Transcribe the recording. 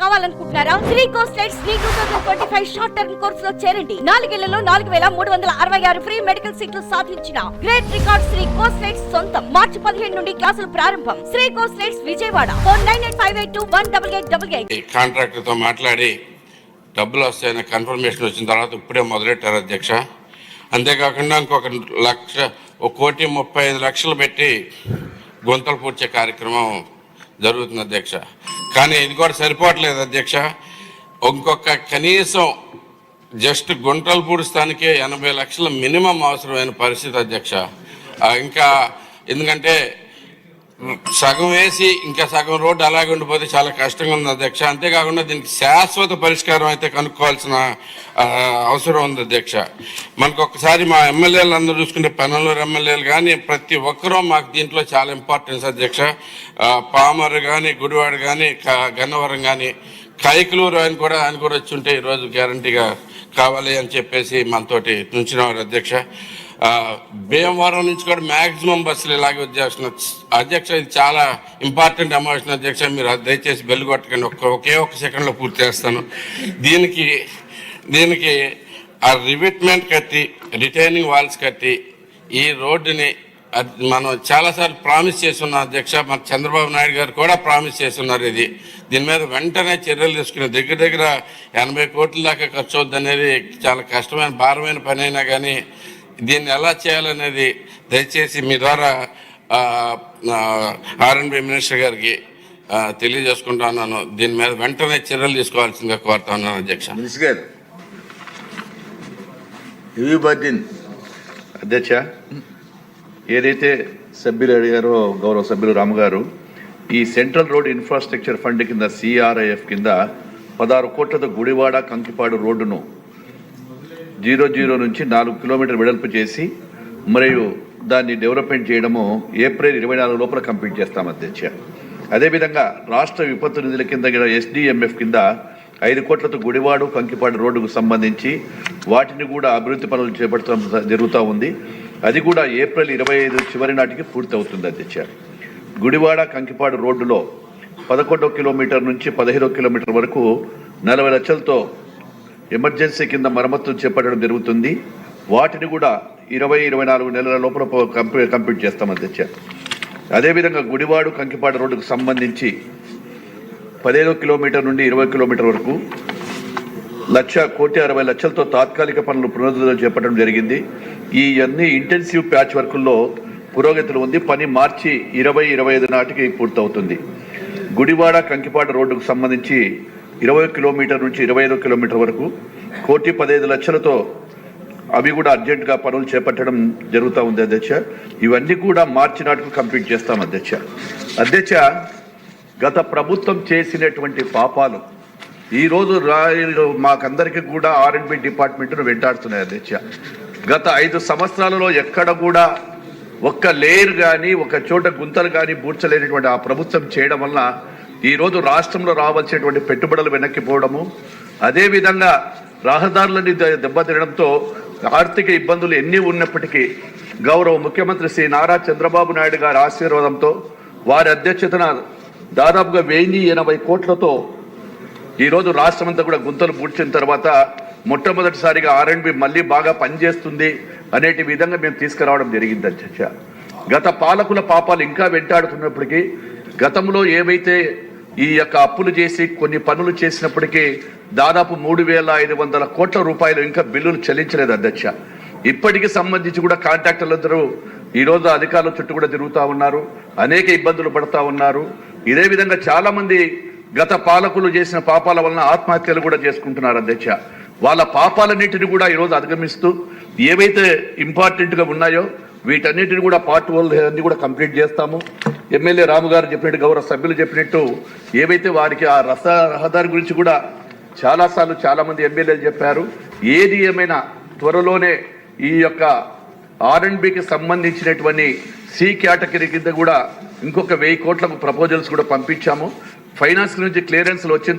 కావాలనుకుంటున్నారా? Sri కోస్టెడ్ Sri two thousand twenty five short term కోర్స్లో చేరండి. నాలుగేళ్ళలో నాలుగు వేల మూడు వందల అరవై ఆరు ఫ్రీ మెడికల్ సీట్లు సాధించిన గ్రేట్ రికార్డ్ శ్రీ కోస్టెడ్ సొంతం. మార్చి పదిహేను నుండి క్లాసులు ప్రారంభం. Sri కోస్టెడ్స్ Vijayawada. Four nine eight five eight two one double eight double eight contractor కాంట్రాక్టర్తో మాట్లాడి డబ్బులు వస్తాయని కన్ఫర్మేషన్ వచ్చిన తర్వాత ఇప్పుడే మొదలెట్టారు అధ్యక్ష. అంతేకాకుండా ఇంకొక లక్ష ఒక కోటి ముప్పై ఐదు లక్షలు పెట్టి గుంతలు పూడ్చే కార్యక్రమం జరుగుతుంది అధ్యక్ష. కానీ ఇది కూడా సరిపోవట్లేదు అధ్యక్ష. ఇంకొక కనీసం జస్ట్ గుంటలు పూడుస్తానికే ఎనభై లక్షల మినిమం అవసరమైన పరిస్థితి అధ్యక్ష. ఇంకా ఎందుకంటే సగం వేసి ఇంకా సగం రోడ్డు అలాగే ఉండిపోతే చాలా కష్టంగా ఉంది అధ్యక్ష. అంతేకాకుండా దీనికి శాశ్వత పరిష్కారం అయితే కనుక్కోవాల్సిన అవసరం ఉంది అధ్యక్ష. మనకు ఒకసారి మా ఎమ్మెల్యేలు అందరూ చూసుకుంటే పెనలూరు ఎమ్మెల్యేలు కానీ ప్రతి ఒక్కరూ మాకు దీంట్లో చాలా ఇంపార్టెన్స్ అధ్యక్ష. పామర్ పామరు కానీ గుడివాడ కానీ గన్నవరం కానీ కైకులూరు ఆయన కూడా ఆయన కూడా వచ్చి ఉంటే ఈరోజు గ్యారంటీగా కావాలి అని చెప్పేసి మనతోటి నుంచినవారు అధ్యక్ష. భీమవరం నుంచి కూడా మ్యాక్సిమం బస్సులు ఇలాగే వచ్చేస్తున్న అధ్యక్ష ఇది చాలా ఇంపార్టెంట్ అమోషన్ అధ్యక్ష మీరు దయచేసి బెల్లు కొట్టకండి. ఒక్క ఒకే ఒక్క సెకండ్లో పూర్తి చేస్తాను. దీనికి దీనికి ఆ రివిట్మెంట్ కట్టి రిటైనింగ్ వాల్స్ కట్టి ఈ రోడ్డుని అది మనం చాలాసార్లు ప్రామిస్ చేస్తున్నాం అధ్యక్ష మన చంద్రబాబు నాయుడు గారు కూడా ప్రామిస్ చేస్తున్నారు ఇది. దీని మీద వెంటనే చర్యలు తీసుకుని దగ్గర దగ్గర ఎనభై కోట్ల దాకా ఖర్చు అవుద్ది అనేది చాలా కష్టమైన భారమైన పని అయినా కానీ దీన్ని ఎలా చేయాలనేది దయచేసి మీ ద్వారా ఆర్ఎన్బి మినిస్టర్ గారికి ఆ, తెలియజేసుకుంటున్నాను. దీని మీద వెంటనే చర్యలు తీసుకోవాల్సిందిగా కోరుతా ఉన్నాను అధ్యక్ష. మినిస్ గారు యువీబద్దీన్ అధ్యక్ష ఏదైతే సభ్యులు అడిగారో గౌరవ సభ్యులు రాము గారు ఈ సెంట్రల్ రోడ్ ఇన్ఫ్రాస్ట్రక్చర్ ఫండ్ కింద సిఆర్ఐఎఫ్ కింద పదహారు కోట్లతో గుడివాడ కంకిపాడు రోడ్డును జీరో జీరో నుంచి నాలుగు కిలోమీటర్ వెడల్పు చేసి మరియు దాన్ని డెవలప్మెంట్ చేయడము ఏప్రిల్ ఇరవై నాలుగు లోపల కంప్లీట్ చేస్తాం అధ్యక్ష. అదేవిధంగా రాష్ట్ర విపత్తు నిధుల కింద ఎస్డిఎంఎఫ్ కింద ఐదు కోట్లతో గుడివాడు కంకిపాడు రోడ్డుకు సంబంధించి వాటిని కూడా అభివృద్ధి పనులు చేపడటం జరుగుతూ ఉంది. అది కూడా ఏప్రిల్ ఇరవై ఐదు చివరి నాటికి పూర్తి అవుతుంది అధ్యక్ష. గుడివాడ కంకిపాడు రోడ్డులో పదకొండో కిలోమీటర్ నుంచి పదిహేడో కిలోమీటర్ వరకు నలభై లక్షలతో ఎమర్జెన్సీ కింద మరమ్మతులు చేపట్టడం జరుగుతుంది. వాటిని కూడా ఇరవై ఇరవై నాలుగు నెలల లోపల కంప్లీ కంప్లీట్ చేస్తాం అధ్యక్ష అదేవిధంగా గుడివాడు కంకిపాడు రోడ్డుకు సంబంధించి పదిహేను కిలోమీటర్ నుండి ఇరవై కిలోమీటర్ వరకు లక్ష కోటి అరవై లక్షలతో తాత్కాలిక పనులు పునరుద్ధరణ చేపట్టడం జరిగింది. ఈ అన్ని ఇంటెన్సివ్ ప్యాచ్ వర్కుల్లో పురోగతులు ఉంది. పని మార్చి ఇరవై ఇరవై ఐదు నాటికి పూర్తవుతుంది. గుడివాడ కంకిపాట రోడ్డుకు సంబంధించి ఇరవై కిలోమీటర్ నుంచి ఇరవై ఐదు కిలోమీటర్ వరకు కోటి పదహైదు లక్షలతో అవి కూడా అర్జెంటుగా పనులు చేపట్టడం జరుగుతూ ఉంది అధ్యక్ష. ఇవన్నీ కూడా మార్చి నాటికి కంప్లీట్ చేస్తాం అధ్యక్ష. అధ్యక్ష గత ప్రభుత్వం చేసినటువంటి పాపాలు ఈ రోజు మాకందరికీ కూడా ఆర్ఎండ్బి డిపార్ట్మెంట్ను వెంటాడుతున్నాయి అధ్యక్ష. గత ఐదు సంవత్సరాలలో ఎక్కడ కూడా ఒక్క లేయర్ కానీ ఒక చోట గుంతలు కానీ బూడ్చలేనటువంటి ఆ ప్రభుత్వం చేయడం వల్ల ఈరోజు రాష్ట్రంలో రావాల్సినటువంటి పెట్టుబడులు వెనక్కిపోవడము అదేవిధంగా రహదారులని దెబ్బతినడంతో ఆర్థిక ఇబ్బందులు ఎన్ని ఉన్నప్పటికీ గౌరవ ముఖ్యమంత్రి శ్రీ నారా చంద్రబాబు నాయుడు గారి ఆశీర్వాదంతో వారి అధ్యక్షతన దాదాపుగా వెయ్యి ఎనభై కోట్లతో ఈరోజు రాష్ట్రం అంతా కూడా గుంతలు పూడ్చిన తర్వాత మొట్టమొదటిసారిగా ఆర్ఎండ్బి మళ్ళీ బాగా పనిచేస్తుంది అనేటి విధంగా మేము తీసుకురావడం జరిగింది అధ్యక్ష. గత పాలకుల పాపాలు ఇంకా వెంటాడుతున్నప్పటికీ గతంలో ఏవైతే ఈ యొక్క అప్పులు చేసి కొన్ని పనులు చేసినప్పటికీ దాదాపు మూడు వేల ఐదు వందల కోట్ల రూపాయలు ఇంకా బిల్లులు చెల్లించలేదు అధ్యక్ష. ఇప్పటికి సంబంధించి కూడా కాంట్రాక్టర్లందరూ ఈ రోజు అధికారుల చుట్టూ కూడా తిరుగుతూ ఉన్నారు అనేక ఇబ్బందులు పడతా ఉన్నారు. ఇదే విధంగా చాలామంది గత పాలకులు చేసిన పాపాల వలన ఆత్మహత్యలు కూడా చేసుకుంటున్నారు అధ్యక్ష. వాళ్ళ పాపాలన్నింటిని కూడా ఈరోజు అధిగమిస్తూ ఏవైతే ఇంపార్టెంట్గా ఉన్నాయో వీటన్నిటిని కూడా పార్ట్ వల్ అన్ని కూడా కంప్లీట్ చేస్తాము. ఎమ్మెల్యే రాము గారు చెప్పినట్టు గౌరవ సభ్యులు చెప్పినట్టు ఏవైతే వారికి ఆ రస రహదారి గురించి కూడా చాలాసార్లు చాలామంది ఎమ్మెల్యేలు చెప్పారు ఏది ఏమైనా త్వరలోనే ఈ యొక్క ఆర్ఎండ్బికి సంబంధించినటువంటి సి కేటగిరీ కింద కూడా ఇంకొక వెయ్యి కోట్లకు ప్రపోజల్స్ కూడా పంపించాము. ఫైనాన్స్ నుంచి క్లియరెన్స్లు వచ్చిన